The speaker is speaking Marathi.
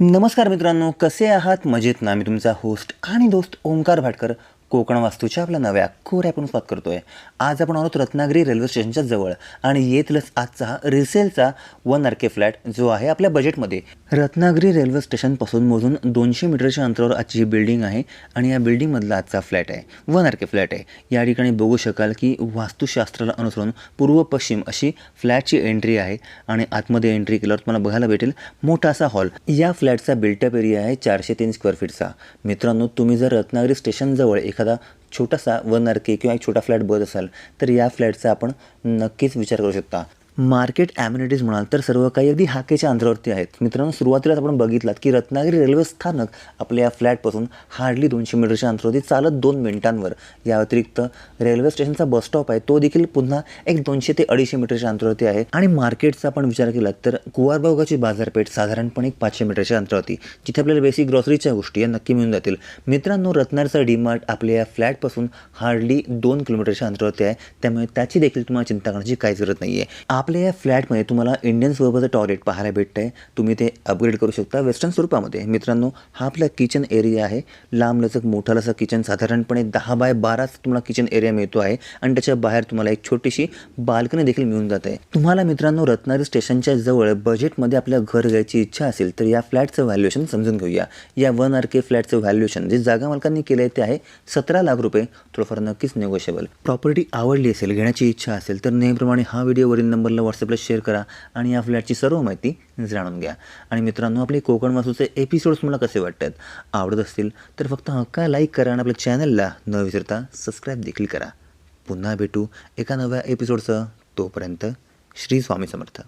नमस्कार मित्रांनो कसे आहात? मजेत ना? मी तुमचा होस्ट आणि दोस्त ओंकार भाटकर. कोकण वास्तूच्या आपल्या नव्या कोर आपण स्वागत करतोय. आज आपण आहोत रत्नागिरी रेल्वे स्टेशनच्या जवळ आणि येतीलच आजचा हा रिसेलचा वन आर के फ्लॅट जो आहे आपल्या बजेटमध्ये. रत्नागिरी रेल्वे स्टेशनपासून मोजून दोनशे मीटरच्या अंतरावर आजची ही बिल्डिंग आहे आणि या बिल्डिंगमधला आजचा फ्लॅट आहे. वन आर के फ्लॅट आहे. या ठिकाणी बघू शकाल की वास्तुशास्त्राला अनुसरून पूर्व पश्चिम अशी फ्लॅटची एंट्री आहे आणि आतमध्ये एंट्री केल्यावर तुम्हाला बघायला भेटेल मोठा असा हॉल. या फ्लॅटचा बिल्टअप एरिया आहे चारशे तीन स्क्वेअर फीटचा. मित्रांनो तुम्ही जर रत्नागिरी स्टेशनजवळ एक एखादा छोटासा वन आर के किंवा एक छोटा फ्लॅट बघत असाल तर या फ्लॅटचा आपण नक्कीच विचार करू शकता. मार्केट ॲम्युनिटीज म्हणाल तर सर्व काही अगदी हाकेच्या अंतरावरती आहेत. मित्रांनो सुरुवातीलाच आपण बघितलात की रत्नागिरी रेल्वे स्थानक आपल्या या फ्लॅटपासून हार्डली दोनशे मीटरच्या अंतरावरती चालत दोन मिनिटांवर. या व्यतिरिक्त रेल्वे स्टेशनचा बस स्टॉप आहे. तो देखील पुन्हा एक दोनशे ते अडीचशे मीटरच्या अंतरावरती आहे. आणि मार्केटचा आपण विचार केला तर कुवारबावगाची बाजारपेठ साधारणपणे एक पाचशे मीटरच्या अंतरावरती जिथे आपल्याला बेसिक ग्रॉसरीच्या गोष्टी या नक्की मिळून जातील. मित्रांनो रत्नागिरीचा डीमार्ट आपल्या या फ्लॅटपासून हार्डली दोन किलोमीटरच्या अंतरावरती आहे. त्यामुळे त्याची देखील तुम्हाला चिंता करण्याची काहीच गरज नाही आहे आपल्या या फ्लॅटमध्ये तुम्हाला इंडियन स्वरूपाचं टॉयलेट पाहायला भेटतं आहे तुम्ही ते अपग्रेड करू शकता वेस्टर्न स्वरूपामध्ये. मित्रांनो हा आपला किचन एरिया आहे. लांब लचक मोठा लसा किचन साधारणपणे दहा बाय बाराच तुम्हाला किचन एरिया मिळतो आहे. आणि त्याच्या बाहेर तुम्हाला एक छोटीशी बाल्कनी देखील मिळून जाते. तुम्हाला मित्रांनो रत्नागिरी स्टेशनच्या जवळ बजेटमध्ये आपल्या घर घ्यायची इच्छा असेल तर या फ्लॅटचं व्हॅल्युएशन समजून घेऊया. या वन आर के फ्लॅटचं व्हॅल्युएशन जे जागा मालकांनी केलं आहे ते आहे सतरा लाख रुपये. थोडंफार नक्कीच नेगोशिएबल प्रॉपर्टी आवडली असेल घेण्याची इच्छा असेल तर नेहमीप्रमाणे हा व्हिडिओवरील नंबरला व्हॉट्सअपला शेअर करा आणि या फ्लॅटची सर्व माहिती जाणून घ्या. आणि मित्रांनो आपले कोकण वासूचे एपिसोड्स मला कसे वाटतात? आवडत असतील तर फक्त हक्का लाईक करा आणि आपल्या चॅनलला न विसरता सबस्क्राईब देखील करा. पुन्हा भेटू एका नव्या एपिसोडचं तोपर्यंत श्री स्वामी समर्थ.